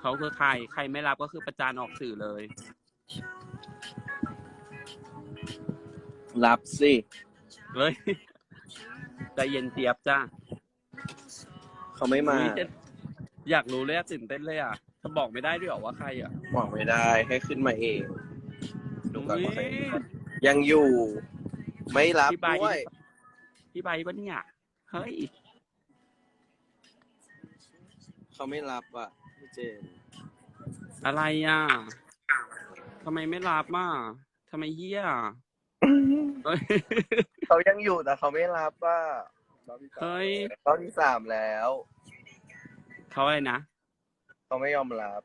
เขาคือใคร ใครไม่รับก็คือประจานออกสื่อเลย รับสิเฮ้ยใจเย็นเจี๊ยบจ้าเขาไม่มาอุ๊ยจะอยากรู้เลยอะตื่นเต้นเลยอะจะบอกไม่ได้ด้วยเหรอว่าใครอะบอกไม่ได้ให้ขึ้นมาเองดูก่อนว่าใครอุ๊ย ยังอยู่ ไม่รับพี่ใบด้วยพี่ใบปะเนี่ย เฮ้ย เขาไม่รับอะพี่ เจน อะไรอะทำไมไม่รับอะทำไมเฮี้ยเฮ้ย เขายังอยู่แต่เขาไม่รับอะเฮ้ย รอบที่สามแล้ว เขาอะไรนะ เขาไม่ยอมรับ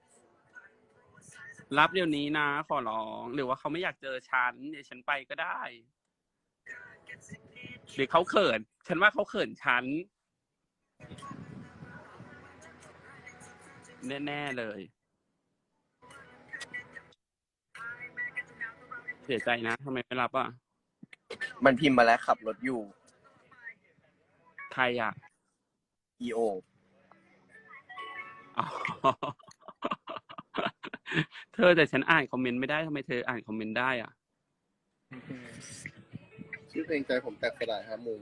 รับเดี๋ยวนี้นะ ขอร้อง หรือว่าเขาไม่อยากเจอฉัน เดี๋ยวฉันไปก็ได้ หรือเขาเขิน ฉันว่าเขาเขินฉัน แน่ ๆ เลย เสียใจนะทำไมไม่รับอะ มันพิมพ์มาแล้วขับรถอยู่ ใครอะ EO อ๋อ เธอแต่ฉันอ่านคอมเมนต์ไม่ได้ทำไมเธออ่านคอมเมนต์ได้อะ ชื่อเพลงใจผมแตกสลายฮะมุง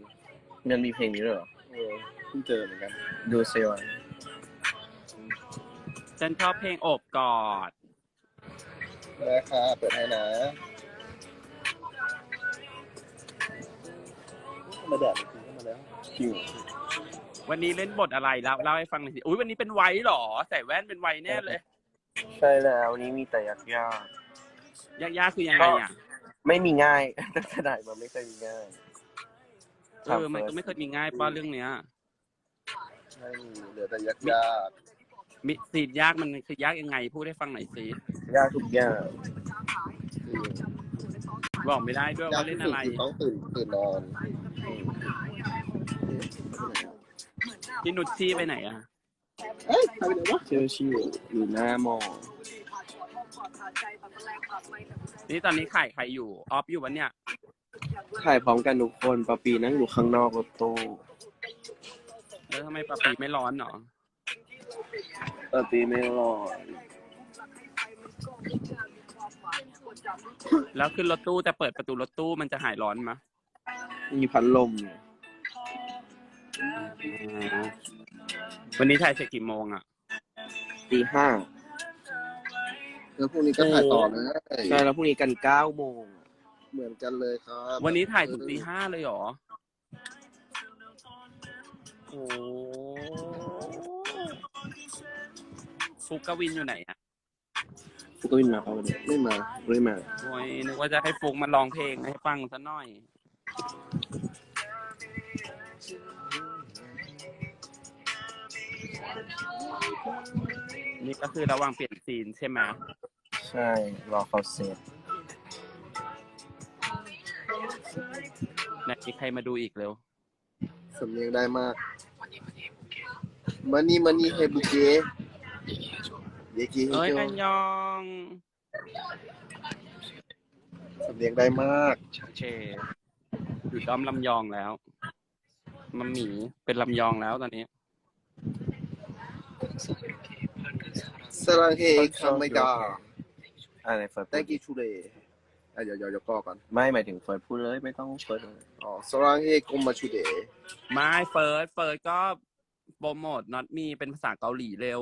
มันมีเพลงนี้ด้วยเหรอเออเพิ่งเจอเหมือนกัน ดูเซล ฉันชอบเพลงโอบกอด นะคะเปิดให้นะมาแดดมันขึ้นมาแล้วจริงวันนี้เล่นบทอะไรเล่าเล่าให้ฟังหน่อยสิอุ้ยวันนี้เป็นไว้เหรอ ใส่แว่นเป็นไว้แน่เลยใช่แล้วนี่มีแต่ยากยากยากๆคือยังไงอะๆไม่มีง่าย ตั้งแต่ไหนมันไม่เคยมีง่ายเออมันก็ไม่เคยมีง่ายป้าเรื่องเนี้ย ไม่มีเหลือแต่ยักยาก มิสีดยากมันคือยากยังไง พูดให้ฟังหน่อยสิยากทุกอย่างบอกไม่ได้ด้วยยากว่าเล่ที่นสุอะดไร คือต้องตื่นตื่นนอนพี่นุชชี่ไปไหนอะ เอ้ยใครไปไหนวะชื่อชื่ออยู่หน้ามองนี่ตอนนี้ขายใครอยู่ ออฟอยู่วันเนี้ยถ่ายพร้อมกันทุกคนปะปีนั่งอยู่ข้างนอกรถตู้แล้วทำไมปะปีไม่ร้อนหรอ ปะปีไม่รอดแล้วขึ้นรถตู้แต่เปิดประตูรถตู้มันจะหายร้อนมะมีพัดลมวันนี้ถ่ายเสร็จกี่โมงอะตีห้าแล้วพรุ่งนี้ก็ถ่ายต่อนะใช่แล้วพรุ่งนี้กันเก้าโมงเหมือนกันเลยครับวันนี้ถ่ายถึงตีห้าเลยเหรอโอ้ ฟุกกวินอยู่ไหนอะฟุกก็วินมาเขาวันนี้ไม่มาไม่มา โอ้ยนึกว่าจะให้ฟุกมาร้องเพลงให้ฟังซะหน่อย นี่ก็คือระหว่างเปลี่ยนซีนใช่ไหมใช่ รอเขาเสร็จไหนมีใครมาดูอีกเร็ว สำเนียงได้มาก มันนี่มันนี่เฮบุเกะ เยกิเฮเอ้ยโจกันยองสำเนียงได้มากโอเคอยู่ด้อมลำยองแล้ว มัมหมีเป็นลำยองแล้วตอนนี้สรังเฮคามิดาอะไรเฟิร์ส thank you today อะเดี๋ยวเดี๋ยวเดี๋ยวก่อก่อนไม่หมายถึงเฟิร์สพูดเลยไม่ต้องเฟิร์สเลยอ๋อสรังเฮกมมาชูเดไม่เฟิร์สเฟิร์สก็โปรโมทน็อตมีเป็นภาษาเกาหลีเร็ว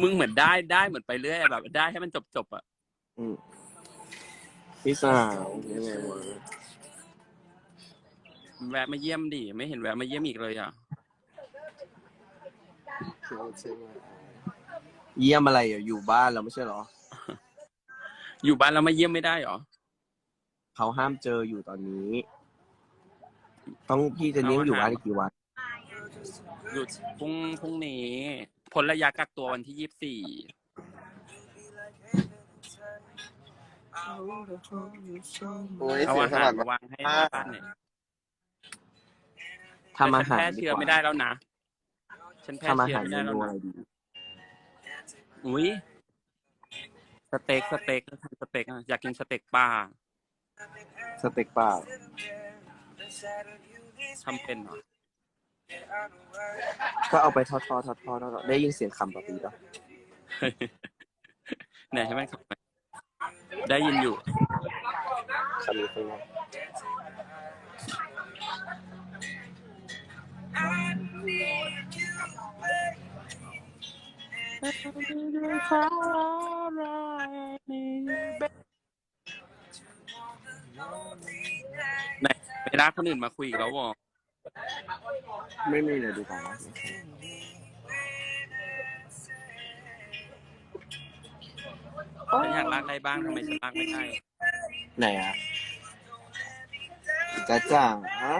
มึงเหมือนได้ได้เหมือนไปเรื่อยอะแบบ ได้ให้มันจบจบๆอะอืมพี่สาวยังไงวะแวะมาเยี่ยมดิไม่เห็นแวะมาเยี่ยมอีกเลยอะเยี่ยมอะไรอะอยู่บ้านเราไม่ใช่เหรอ อยู่บ้านเรามาเยี่ยมไม่ได้เหรอเขาห้ามเจออยู่ตอนนี้ ต้องพี่จะเลี้ยงอยู่บ้านอีกกี่วันหยุดพรุ่งพรุ่งนี้ พ้นระยะกักตัววันที่ยี่สิบสี่โอ้ยเอาเสียอางสหารลัดมาวางให้มากบ้านเนี่ยทำอาหารแต่ฉันแพร่ดีเชื้อกว่าไม่ได้แล้วนะ ฉันแพร่ทำอาเชื้อหารไม่เมได้แล้วนูนะอะไรดี อุ้ยสเต็กสเต็กทำสเต็กอะอยากกินสเต็กปลาสเต็กเปล่าทำเป็นเหรอ ก็เอาไปทอดทอดทอดทอดทอดได้ยินเสียงคำปะปีป่ะไหนให้มันทำไปได้ยินอยู่คำนี้เป็นไงไหนเวลาคนอื่นมาคุยอีกแล้ววอ ไม่มีเลยดูก่อนนะฉันอยากลากได้บ้างทำไมฉันลากไม่ได้ไหนอะกระจ่างฮะ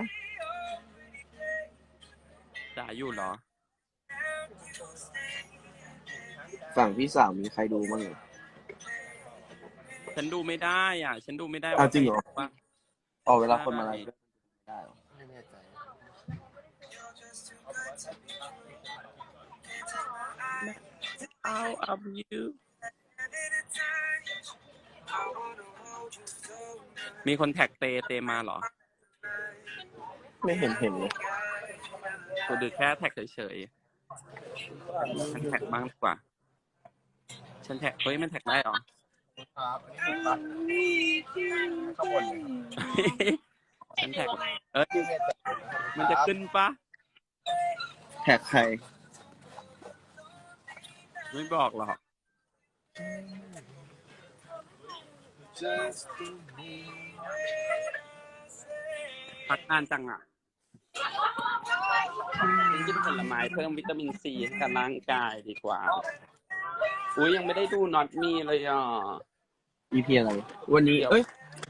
ด่าอยู่เหรอ ฝั่งพี่สาวมีใครดูบ้างเหรอฉันดูไม่ได้อะ ฉันดูไม่ได้อ้าวจริงเหรอว่า ออกเวลาคนมาไลฟ์ด้วยไม่ได้เหรอ Out of you มีคนแท็กเตเตมาเหรอ ไม่เห็นเห็นเลยกูดูแค่แท็กเฉยๆฉันแท็กบ้างดีกว่า ฉันแท็ก เฮ้ย มันแท็กได้เหรอครับอันนี้เห็นปะข้างบนเลยฉันแท็ก เอ้ยมันจะขึ้นปะแท็กใคร ไม่บอกหรอก พักงานจังอะกินผลไม้เพิ่มวิตามินซีให้กับร่างกายดีกว่า อุ้ยยังไม่ได้ดูน็อตมีเลยอะ EP อะไร วันนี้เดี๋ยวเอ้ย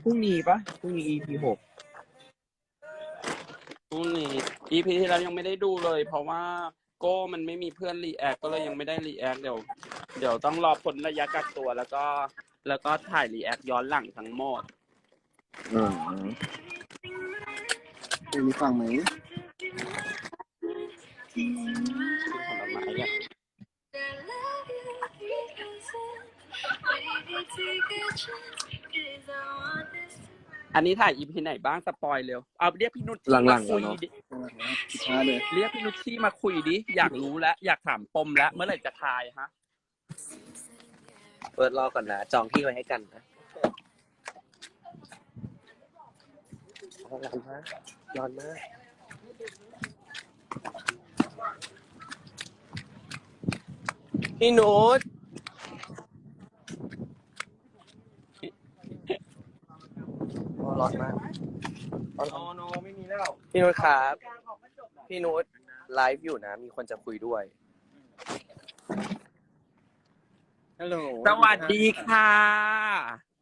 พรุ่งนี้ปะพรุ่งนี้ EP หกพรุ่งนี้ EP ที่แล้วยังไม่ได้ดูเลย เพราะว่า โก้มันไม่มีเพื่อนรีแอคก็เลยยังไม่ได้รีแอคเดี๋ยว เดี๋ยวต้องรอผลระยะกักตัวแล้วก็ แล้วก็ถ่ายรีแอคย้อนหลังทั้งหมดอืมมีฟังไหมผลไม้เนี่ย อันนี้ถ่าย EP ไหนบ้างสปอยเร็วเอาเรียกพี่นุชหลังๆมาคุยแล้วเนอะ ดิช้าเลยเรียกพี่นุชที่มาคุยดิอยากรู้แล้วอยากถามปมแล้วเมื่อไหร่จะทายฮะเปิดรอก่อนนะ จองที่ไว้ให้กันนะร้อนมากร้อนมากพี่นุช ร้อนมากโอ้โนไม่มีแล้วพี่นุชครับ พี่นุชไลฟ์อยู่นะ มีคนจะคุยด้วย ฮัลโหลสวัสดีค่ะ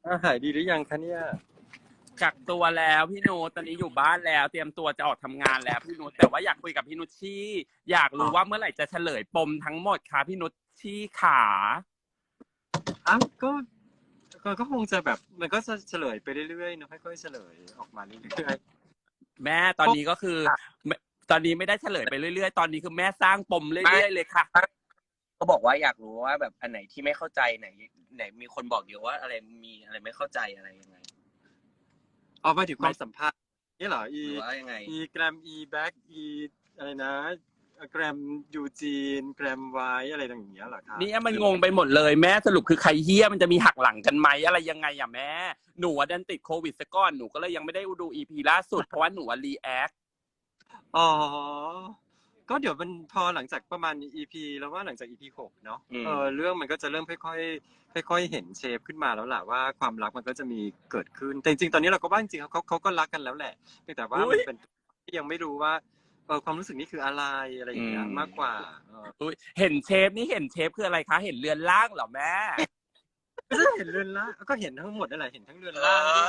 อ่าหายดีหรือยังคะเนี่ย กักตัวแล้วพี่นุชตอนนี้อยู่บ้านแล้ว เตรียมตัวจะออกทำงานแล้วพี่นุชแต่ว่าอยากคุยกับพี่นุชชี่อยากรู้ว่าเมื่อไหร่จะเฉลยปมทั้งหมดค่ะพี่นุชชี่ขาอ้าว ก็ก็ก็คงจะแบบ มันก็จะเฉลยไปเรื่อยๆเนอะค่อยๆเฉลยออกมาเรื่อยแม่ตอนนี้ก็คือแม่ตอนนี้ไม่ได้เฉลยไปเรื่อย ๆ ตอนนี้คือแม่สร้างปมเรื่อยๆเลยค่ะ ก็บอกว่าอยากรู้ว่าแบบอันไหนที่ไม่เข้าใจไหน ไหนมีคนบอกเดียวว่าอะไรมีอะไรไม่เข้าใจอะไรยังไงๆเอามาถึงความสัมพันธ์นี่เหรอหอีรือว่ายังไง อีแกรมอีแบ็กอีอะไรนะ แกรมยูจีน แกรมไวอะไรต่างอย่างเงี้ยเหรอคะนี่มันงงไปหมดเลยแม่สรุปคือใครเฮี้ยมันจะมีหักหลังกันไหมอะไรยังไงอะแม่ หนูอะดันติดโควิดซะก่อนหนูก็เลยยังไม่ได้ดูอีพีล่าสุด เพราะว่าหนูรีแอคอ๋อ ก็เดี๋ยวมันพอหลังจากประมาณ EP แล้วว่าหลังจาก EP หกเนาะอืมเออเรื่องมันก็จะเริ่มค่อยๆค่อยๆเห็นเชฟขึ้นมาแล้วล่ะว่าความรักมันก็จะมีเกิดขึ้นแต่จริงๆตอนนี้เราก็ว่าจริงๆเขาเขาก็รักกันแล้วแหละเพียงแต่ว่ามันเป็นที่ยังไม่รู้ว่า เออความรู้สึกนี้คืออะไรอะไรอย่างเงี้ยมากกว่าเอออุ๊ยเห็นเชฟนี่เห็นเชฟคืออะไรคะ เห็นเรือนล่างเหรอแม่ ไม่ใช่เห็นเรือนล่างก็เห็นทั้งหมดนั่นแหละเห็นทั้งเรือนล่างด้วย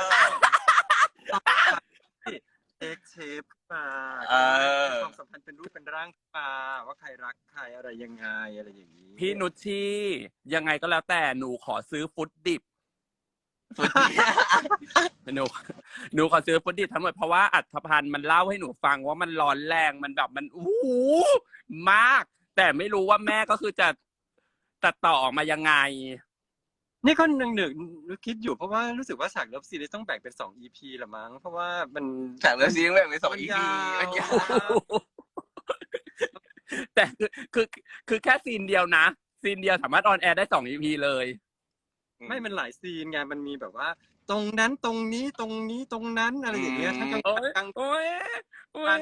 เอ็กเชฟขึ้นมาเออ ความสัมพันธ์เป็นรูปเป็นร่างขึ้นมาว่าใครรักใครอะไรยังไงอะไรอย่างนี้พี่นุชชียังไงก็แล้วแต่หนูขอซื้อฟุตดิบหนู หนูขอซื้อฟุตดิบทั้งหมดเพราะว่าอัธพันธ์มันเล่าให้หนูฟังว่ามันร้อนแรงมันแบบมันอู้หูมาก แต่ไม่รู้ว่าแม่ก็คือจะตัดต่อออกมายังไง นี่ก็หนึ่งหนึ่งคิดอยู่เพราะว่ารู้สึกว่าฉากเลิฟซีนต้องแบ่งเป็นสอง EP ละมั้ง เพราะว่ามันฉากเลิฟซีนแบ่งเป็นสองมันอียาพีวมันยาว แต่คือคือคือแค่ซีนเดียวนะ ซีนเดียวสามารถออนแอร์ได้สอง EP เลย ไม่มันหลายซีนไงมันมีแบบว่า ตรงนั้นตรงนี้ตรงนี้ตรงนั้นอะไรอย่างเงี้ยทั้งกลางโอ้ยกลางโอ้ยโอ้ย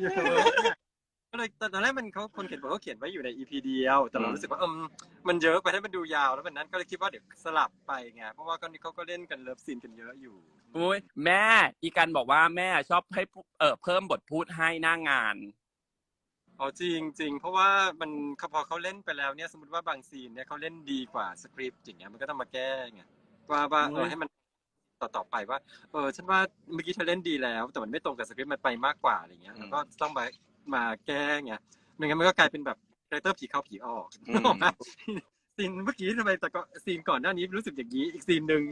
เยอะก็เลยตอนแรกมันเขาคนเขียนบอกเขาเขียนไว้อยู่ใน EP เดียว แต่เรารู้สึกว่าเอมมันเยอะไปให้มันดูยาวแล้วมันนั้นก็เลยคิดว่าเดี๋ยวสลับไปไงเพราะว่าก็นี่เขาก็เล่นกันเลิฟซีนกันเยอะอยู่โอ้ยแม่ อีกันบอกว่าแม่ชอบให้ผู้เออเพิ่มบทพูดให้หน้างาน อ๋อจริงจริงเพราะว่ามันพอเขาเล่นไปแล้วเนี่ยสมมติว่าบางซีนเนี่ยเขาเล่นดีกว่าสคริปต์อย่างเงี้ยมันก็ต้องมาแก้ไงว่าว่าเออให้มันต่อต่อไปว่าเออฉันว่าเมื่อกี้เธอเล่นดีแล้ว แต่มันไม่ตรงกับสคริปต์มันไปมากกว่าอะไรเงี้ยแล้วก็ต้องมามาแก้ไงไม่งั้นมันก็กลายเป็นแบบคาแรคเตอร์ผีเข้าผีออกนึกออกไหมซีนเมื่อกี้ทำไมแต่ก็ซีนก่อนหน้านี้รู้สึกอย่างนี้อีกซีนหนึ่ง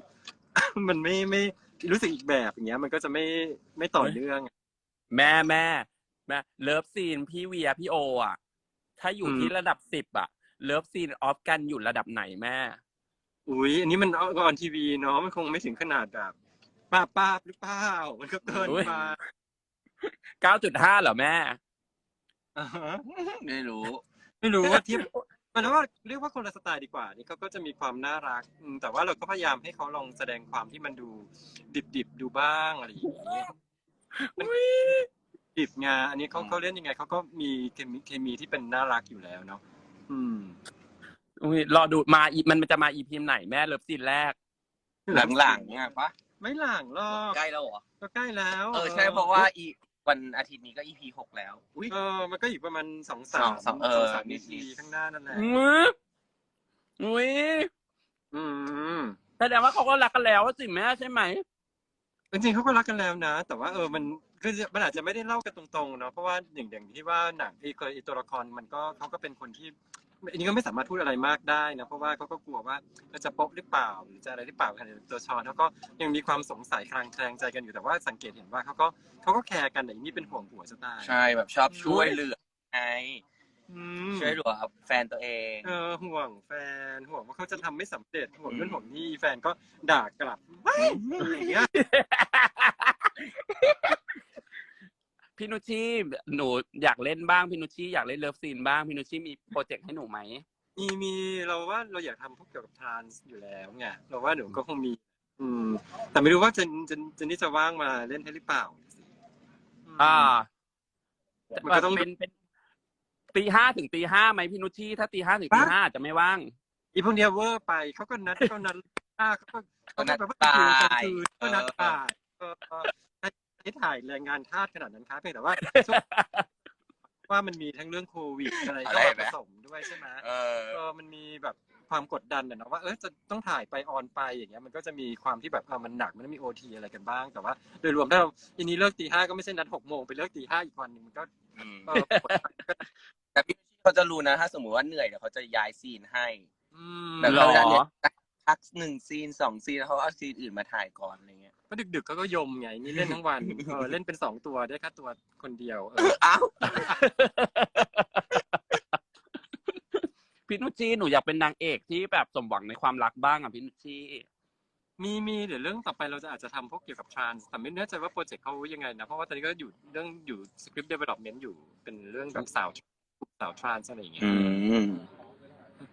มันไม่ไม่รู้สึกอีกแบบอย่างเงี้ย มันก็จะไม่ไม่ต่อเนื่อง แม่แม่ แม่เลิฟซีนพี่เวียพี่โออะ ถ้าอยู่อืมที่ระดับสิบอะ เลิฟซีนออฟกันอยู่ระดับไหนแม่ อุ้ยอันนี้มันออนทีวีเนาะมันคงไม่ถึงขนาดแบบป้าป้าบหรือเปล่ามันก็เกินอุ๊ยมาเก้าจุดห้าเหรอแม่อ่าฮะไม่รู้ ไม่รู้ว่าเทียบมันว่าเรียกว่าคนละสไตล์ดีกว่า นี่เขาก็จะมีความน่ารักอืมแต่ว่าเราก็พยายามให้เขาลองแสดงความที่มันดูดิบๆดูบ้างอะไรอย่างเงี้ยมัน ดิบไงอันนี้เขาเขาเล่นยังไงเขาก็มีเคมีเคมีที่เป็นน่ารักอยู่แล้วเนาะอืมอุ้ยรอดูมาอีมันจะมาอีพีไหนแม่เลิฟซีนแรก หลังๆอะปะไม่หลังหรอกใกล้แล้วเหรอ ก็ใกล้แล้วเออใช่เพราะว่าอีวันอาทิตย์นี้ก็อีพีหกแล้ว อุ้ย เออมันก็อีกประมาณสองสสาอมงสองเออสามนินาดๆทีข้างหน้านั่นแหละอุ้ยอุ้ยอืม แสดงว่าเขาก็รักกันแล้วสิแม่ใช่ไหมจริงๆเขาก็รักกันแล้วนะ แต่ว่าเออมัน คือมันอาจจะไม่ได้เล่ากันตรงๆเนาะเพราะว่าอย่างอย่างที่ว่าหนังไอ้เคยไอ้ตัวละครมันก็เขาก็เป็นคนที่อันนี้ก็ไม่สามารถพูดอะไรมากได้นะเพราะว่าเขาก็กลัวว่าจะโป๊ะหรือเปล่าหรือจะอะไรหรือเปล่าขณะที่ตัวชอนเขาก็ยังมีความสงสัยคลางแคลงใจกันอยู่แต่ว่าสังเกตเห็นว่าเขาก็เขาก็แคร์กันแต่อีนี่เป็นห่วงผัวจะตายใช่แบบชอบช่วยเหลือไงอืมช่วยเหลือแฟนตัวเองเออห่วงแฟนห่วงว่าเขาจะทำไม่สำเร็จห่วงนู่นห่วงนี่แฟนก็ด่ากลับว้ายอะไรอย่างเงี้ย พี่นุชชี่หนูอยากเล่นบ้างพี่นุชชี่อยากเล่นเลิฟซีนบ้างพี่นุชชี่มีโปรเจกต์ให้หนูไหมมีมีเราว่าเราอยากทำพวกเกี่ยวกับทรานส์อยู่แล้วไงเราว่าหนูก็คงมี อืม แต่ไม่รู้ว่าเจนเจนเจนนี่จะว่างมาเล่นให้หรือเปล่าสิมอ่ามันก็ต้องเป็นเป็นตีห้าถึงตีห้าไหมพี่นุชชี่ถ้าตีห้าถึงตีห้าอาจจะไม่ว่างอีพวกเนี้ยเวอร์ไปเขาก็นัดเขานัดอ่าเขาก็เขาก็แบบว่าก็นัดคืนกลางบ่ายคืนก็นัดบ่ายเออเออให้ ถ่ายแรงงานทาสขนาดนั้นครับเพียงแต่ว่าช่วงว่ามันมีทั้งเรื่องโควิดอะไรอะก็ไรมาไหมผสมด้วยใช่ไหมเออเออมันมีแบบความกดดันอะเนาะว่าเออจะต้องถ่ายไปออนไปอย่างเงี้ยมันก็จะมีความที่แบบเออมันหนักมันต้องมีโอทีอะไรกันบ้างแต่ว่า โดยรวมถ้าเราทีนี้เลิกตีห้าก็ไม่ใช่นัดหกโมงไปเลิกตีห้าอีกวันหนึงมันก็อืมเออกดดันก็แต่พี่เขาจะรู้นะถ้าสมมติว่าเหนื่อยเดี๋ยวเขาจะย้ายซีนให้อืมแบบหรอเขาจะเนี่ยพักหนึ่งซีนสองซีนแล้วเขาเอาซีนอื่นมาถ่ายก่อนอะไรเงี้ย ก็ดึกๆเขาก็ยมไง นี่เล่นทั้งวันเออเล่นเป็นสองตัวได้แค่ตัวคนเดียวเอออ้าวพี่นุชชี่หนูอยากเป็นนางเอกที่แบบสมหวังในความรักบ้างอะพี่นุชชี่มีมีเดี๋ยวเรื่องต่อไปเราจะอาจจะทำพวกเกี่ยวกับทรานส์แต่ไม่แน่ใจว่าโปรเจกต์เขายังไงนะ เพราะว่าตอนนี้ก็อยู่เรื่องอยู่สคริปต์เดเวล็อปเมนต์อยู่เป็นเรื่องแบบสาวสาวทรานส์อะไรอย่างเงี้ยอืม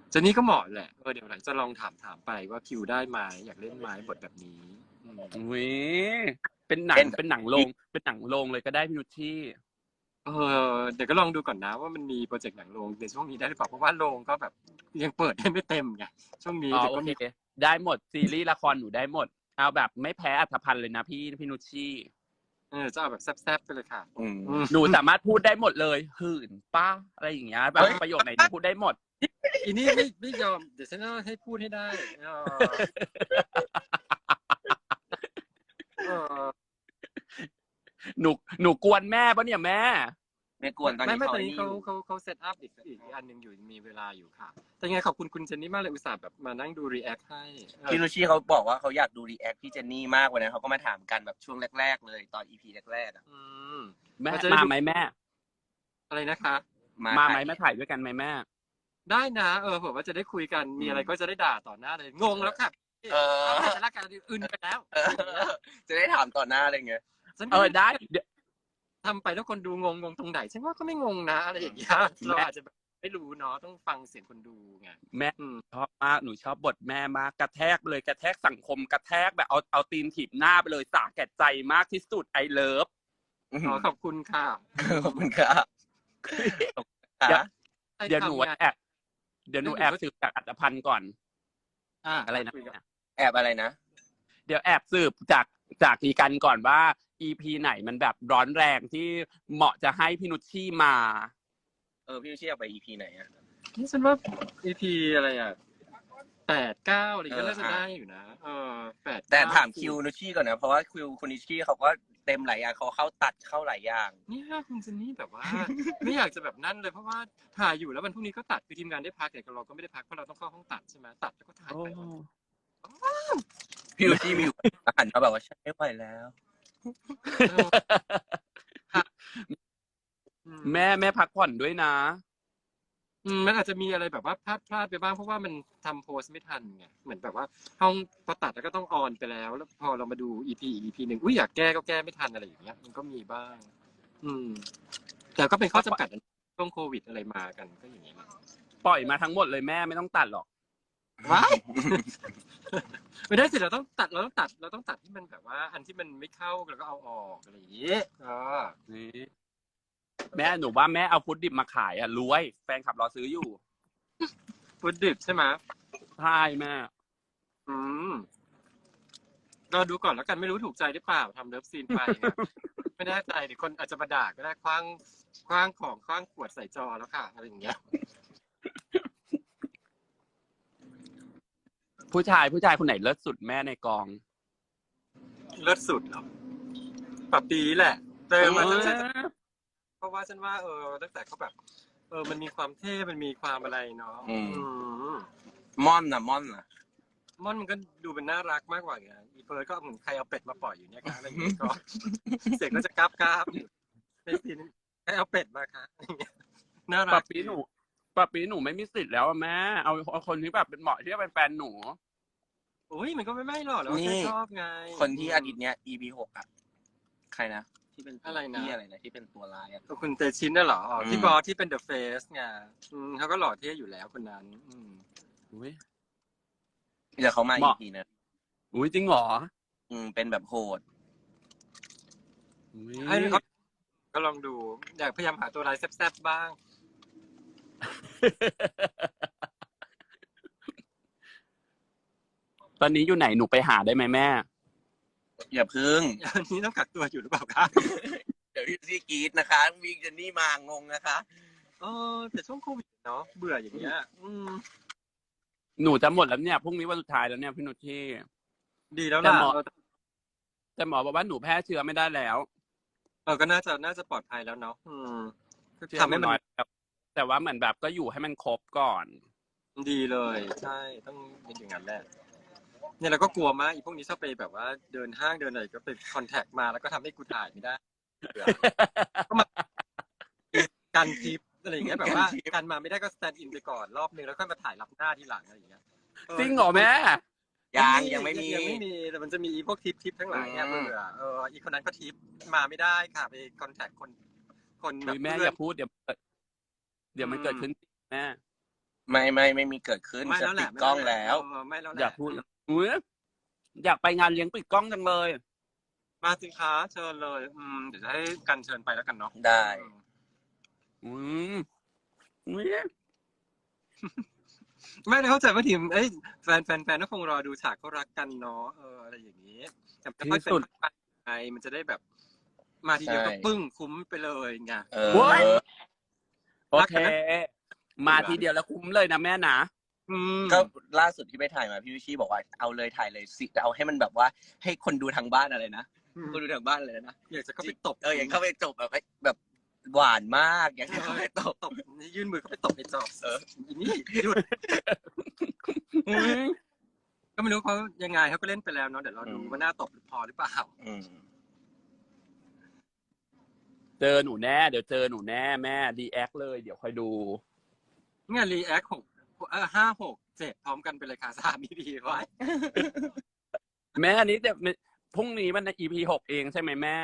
เจนนี่ก็เหมาะแหละเออเดี๋ยวหลังจะลองถามถามไปว่าคิวได้ไหมอยากเล่นไหมบทแบบนี้ อืมอุ้ยเป็นหนังเป็น เป็นหนังโรงเป็นหนังโรงเลยก็ได้พี่นุชชี่เออเดี๋ยวก็ลองดูก่อนนะว่ามันมีโปรเจกต์หนังโรงในช่วงนี้ได้หรือเปล่าเพราะว่าโรงก็แบบยังเปิดได้ไม่เต็มไงช่วงนี้อ๋อเดี๋ยวโอก็มีเคได้หมดซีรีส์ละครหนูได้หมด เอาแบบไม่แพ้อัธพันธ์เลยนะพี่พี่นุชชี่ เออจะเอาแบบแซ่บๆไปเลยค่ะอืม อืม หนูสามารถพูดได้หมดเลยหื่นป้าอะไรอย่างเงี้ยแบบเฮ้ย ประโยคไหนหนูพูดได้หมด อีนี่ไม่ไม่ยอมเดี๋ยวฉันต้องให้พูดให้ได้เออเออ หนูหนูกวนแม่ปะเนี่ยแม่ ไม่กวนตอนไม่นี้ไม่เขาตอนนี้นี่เขาอยู่เขาเขาเซตอัพอีกอีกอันหนึ่งอยู่มีเวลาอยู่ค่ะ แต่ยังไงขอบคุณคุณเจนนี่มากเลยอุตส่าห์แบบมานั่งดูรีแอคให้เออพี่ลูชี่เขาบอกว่าเขาอยากดูรีแอคพี่เจนนี่มากวันนั้นเขาก็มาถามกันแบบช่วงแรก ๆ เลยตอนอีพีแรกๆอะอืม แม่มันจะได้ มาดูไหมแม่ อะไรนะคะ มามาไหมถ่ายมาถ่ายด้วยกันไหมแม่ ได้นะเออผมว่าจะได้คุยกันมีอะไรก็จะได้ด่าต่อหน้าเลยงงแล้วค่ะเออเอาแต่ละการอื่นไปแล้ว เออจะได้ถามต่อหน้าอะไรเงี้ย ฉันเออได้เดี๋ยวทำไปแล้วคนดูงงงงตรงไหนฉันว่าก็ไม่งงนะอะไรอย่างเงี้ยเราอาจจะแบบไม่รู้เนาะต้องฟังเสียงคนดูไงแม่อืมชอบมากหนูชอบบทแม่มากกระแทกไปเลยกระแทกสังคมกระแทกแบบเอาเอาตีนถีบหน้าไปเลยสาแก่ใจมากที่สุดไอเลิฟขอขอบคุณค่ะขอบคุณครับขอบคุณครับเดี๋ยวหนูแอบเดี๋ยวหนูแอบสืบจากอัตภันธ์ก่อน อ่าอะไรนะคุยกับแอบอะไรนะเดี๋ยวแอบสืบจาก จากดีกันก่อนว่า EP ไหนมันแบบร้อนแรงที่เหมาะจะให้พี่นุชชี่มา เออพี่ลูชี่เอาไปอีพีไหนอะนี่ฉันว่า EP อะไรอะแปดเก้าอะไรก็เออน่าจะอะได้อยู่นะเออแปดแต่ถามคิวนุชชี่ก่อนนะเพราะว่าคิวคุณนุชชี่เขาก็เต็มหลายอย่างเขาเข้าตัดเข้าหลายอย่างเนี่ยคุณเจนนี่แบบว่า ไม่อยากจะแบบนั่นเลยเพราะว่าถ่ายอยู่แล้ววันพรุ่งนี้ก็ตัดคือทีมงานได้พักแต่เราก็ไม่ได้พักเพราะเราต้องเข้าห้องตัดใช่ไหมตัดแล้วก็ถ่ายไป พี่ลูชี่มีอยู่หันมาแบบว่าฉันไม่ไหวแล้วเอออืมแม่แม่พักผ่อนด้วยนะ อืมมันอาจจะมีอะไรแบบว่าพลาดพลาดไปบ้างเพราะว่ามันทำโพสต์ไม่ทันไงเหมือนแบบว่าห้องพอตัดแล้วก็ต้องออนไปแล้ว แล้วพอเรามาดู EP อีก EP หนึ่งอุ้ยอยากแก้ก็แก้ไม่ทันอะไรอย่างเงี้ยมันก็มีบ้าง อืม แต่ก็เป็นข้อจำกัดช่วงโควิดอะไรมากันก็อย่างเงี้ยปล่อยมาทั้งหมดเลยแม่ไม่ต้องตัดหรอก ว้ายไม่ได้สิเราต้องตัดเราต้องตัดเราต้องตัดที่มันแบบว่า อันที่มันไม่เข้าแล้วก็เอาออกอะไรอย่างเงี้ยอ๋อนี่แม่หนูว่าแม่เอาฟุตดิบมาขายอะรวย แฟนขับรอซื้ออยู่ฟุตดิบใช่ไหมใช่แม่อืมเราดูก่อนแล้วกันไม่รู้ถูกใจหรือเปล่าทำเลิฟซีนไปเนี่ยไม่แน่ใจเดี๋ยวคนอาจจะมาด่าก็ได้คว้างคว้างของคว้างขวดใส่จอแล้วค่ะ อะไรอย่างเงี้ย ผู้ชายผู้ชายคนไหนเลิศสุดแม่ในกอง เลิศสุดเหรอปับปีแหละเติมมาตั้งแต่เออเพราะว่าฉันว่าเออตั้งแต่เขาแบบ เออ มันมีความเท่ มันมีความอะไรเนาะอืม อืมม่อนนะม่อนนะม่อนมันก็ดูเป็นน่ารักมากกว่าไงอีเฟิร์สก็เหมือนใครเอาเป็ดมาปล่อยอยู่เนี่ยค่ะอะไรอย่างเงี้ยก็ เสียงก็จะกราบกราบอยู่ในซีนใครเอาเป็ดมาคะอะไรอย่างเงี้ยน่ารัปะกปีหนู ปะปีหนูไม่มีสิทธิ์แล้วอะแม่เอาเอาคนที่แบบเป็นเหมาะที่จะเป็นแฟนหนูอุ้ยมันก็ไม่ไม่หรอกเราแค่ชอบไงคนที่อาทิตย์เนี้ย EP หกอะใครนะที่เป็นอะไรนะที่อะไรนะที่เป็นตัวร้ายอะคุณเตชินน่ะเหรออ๋อที่อืมบอสที่เป็นเดอะเฟสไงอืมเขาก็หล่อเท่อยู่แล้วคนนั้นอืมอุ้ย เดี๋ยวเขามา เหมาะ EP นะอุ้ยจริงเหรออืมเป็นแบบโหด อุ๊ยให้เขาก็ลองดูอยากพยายามหาตัวร้ายแซ่บๆบ้าง ตอนนี้อยู่ไหนหนูไปหาได้ไหมแม่ อย่าพึ่งอันนี้ต้องกักตัวอยู่หรือเปล่าคะเดี๋ยวพี่ซี่กรีดนะคะวิกเจนนี่มางงนะคะเออแต่ช่วงโควิดเนาะเบื่ออย่างเงี้ยอืมหนูจะหมดแล้วเนี่ยพรุ่งนี้วันสุดท้ายแล้วเนี่ยพี่นุชที่ ดีแล้วแต่ล่ะหมอ เออแต่หมอบอกว่าหนูแพร่เชื้อไม่ได้แล้วเออก็น่าจะน่าจะปลอดภัยแล้วเนาะอืมเชื้อทำให้มันน้อยแล้ว แต่ว่าเหมือนแบบก็อยู่ให้มันครบก่อน ดีเลย ใช่ต้องเป็นอย่างนั้นแหละเนี่ยเราก็กลัวมากอีพวกนี้ชอบไปแบบว่าเดินห้างเดินอะไรก็ไปคอนแทคมาแล้วก็ทำให้กูถ่ายไม่ได้เบื่อก็มาการทริปอะไรอย่างเงี้ยแบบว่าการมาไม่ได้ก็สแตนด์อินไปก่อนรอบนึงแล้วค่อยมาถ่ายรับหน้าทีหลังอะไรอย่างเงี้ยจริงเหรอแม่ยังยังไม่มียังไม่มีแต่มันจะมีพวกทิปทิปทั้งหลายเนี่ยอืมเบื่อเอออีกคนนั้นก็ทิปมาไม่ได้ค่ะไปคอนแทคคน คนแบอุ๊บยแม่เพื่อนย่าพูดเดี๋ยวมัน เกิดเดี๋ยวมันเกิดขึ้นแม่ไม่ไม่ไม่มีเกิดขึ้นไม่จะแล้วแหปิละดกล้องแล้วเออไม่แล้วแหละอย่าพูดอุ้ยอยากไปงานเลี้ยงปิดกล้องจังเลย มาสิคะเชิญเลย อืมเดี๋ยวจะให้กันเชิญไปแล้วกันเนาะได้ อืมอุ้ยไม่ได้เข้าใจว่าทีมเอ้ยแฟนแฟนแฟนก็คงรอดูฉากเขารักกันเนาะเอออะไรอย่างนี้แต่ไม่ค่อยเป็นไปมันจะได้แบบ มาทีเดียวก็ใช่ปึ้งคุ้มไปเลยไง เออ โอเค มาทีเดียวแล้วคุ้มเลยนะแม่นะอืมก็ล่าสุดที่ไปถ่ายมาพี่วิชี่บอกว่าเอาเลยถ่ายเลยสิเอาให้มันแบบว่า ให้คนดูทางบ้านอะไรนะคนดูทางบ้านเลยนะอยากจะเข้าไปตบเอออยากเข้าไปจบแบบแบบหวานมากอยากเข้าไปตบตบนี่ยื่นมือเข้าไปตบในจอบเอออีนี่หยุดก็ไม่รู้เขายังไงเขาก็เล่นไปแล้วเนาะเดี๋ยวเราดูว่าหน้าตบพอหรือเปล่าอืม เจอหนูแน่ เดี๋ยวเจอหนูแน่แม่ดีแอคเลย เดี๋ยวคอยดูงานรีแอคหกเออห้าหกเจ็ดพร้อมกันไปเลยค่ะสามอีพีไว้แม่อันนี้จะพรุ่งนี้มันใน EP หกเองใช่ไหมแม่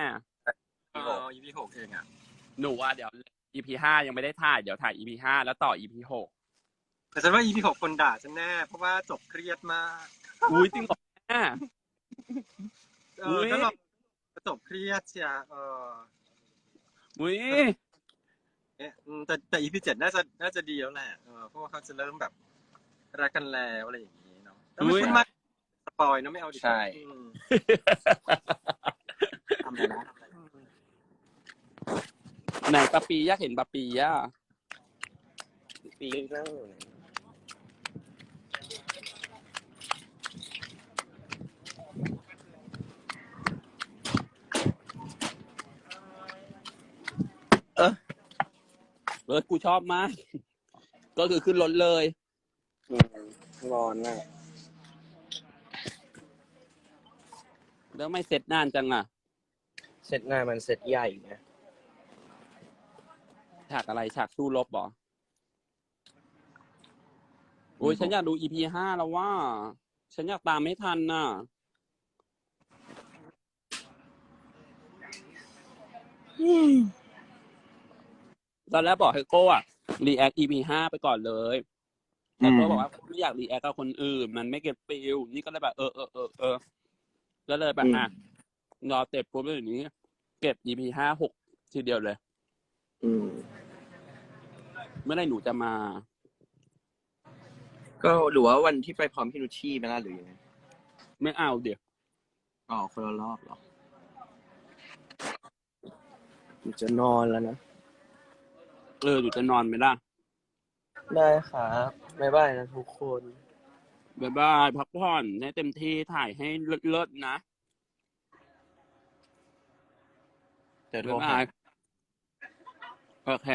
เอออีพีหกเองอะหนูว่าเดี๋ยว EP ห้ายังไม่ได้ถ่ายเดี๋ยวถ่าย EP ห้าแล้วต่อ EP หกแต่ฉันว่าอีพีหกคนด่าฉันแน่ เพราะว่าจบเครียดมากอุ้ยจริงเหรอแม่ เออุ๊อยก็ลองจบเครียดเชียเออ อุ้ยเนี่ยอืมแต่แต่อีพีเจ็ดน่าจะน่าจะดีแล้วแหละเออเพราะว่าเขาจะเริ่มแบบรักกันแล้วอะไรอย่างนี้เนาะแต่ไม่พูดมากสปอยเนอะไม่เอาดีกว่าอืมทำเลยนะไหนปะปีอยากเห็นปะปีอะปีนั่งอยู่ไหน เออกูชอบมาก ก็คือขึ้นรถเลย อืมร้อนอะแล้วไม่เสร็จนานจังอะเซตงานมันเซตใหญ่ไงฉากอะไรฉากสู้รบเหรอโอ้ยฉันอยากดู EP ห้าแล้วว่า ฉันอยากตามไม่ทันน่ะ ตอนแรกบอกให้โก้อะรีแอค EP ห้าไปก่อนเลยแต่โก้บอกว่าไม่อยากรีแอคกับคนอื่น มันไม่เก็ตฟิลนี่ก็เลยแบบเออเออเออเออก็เลยแบบอะรอเต็บปุ๊บแล้วอย่างนี้ เก็บ EP ห้าหกทีเดียวเลย อืมเมื่อไหรหนูจะมา ก็หรือว่าวันที่ไปพร้อมพี่นุชชี่ไหมล่ะหรือยังไงไม่เอาเดี๋ยวอ๋อคนละรอบเหรอหนูจะนอนแล้วนะ เออหนูจะนอนไหมล่ะได้ครับบ๊ายบายนะทุกคนบ๊ายบายพักผ่อนให้เต็มที่ถ่ายให้เลิศๆนะเดี๋ยวโทรบ๊ายหาบายโอเค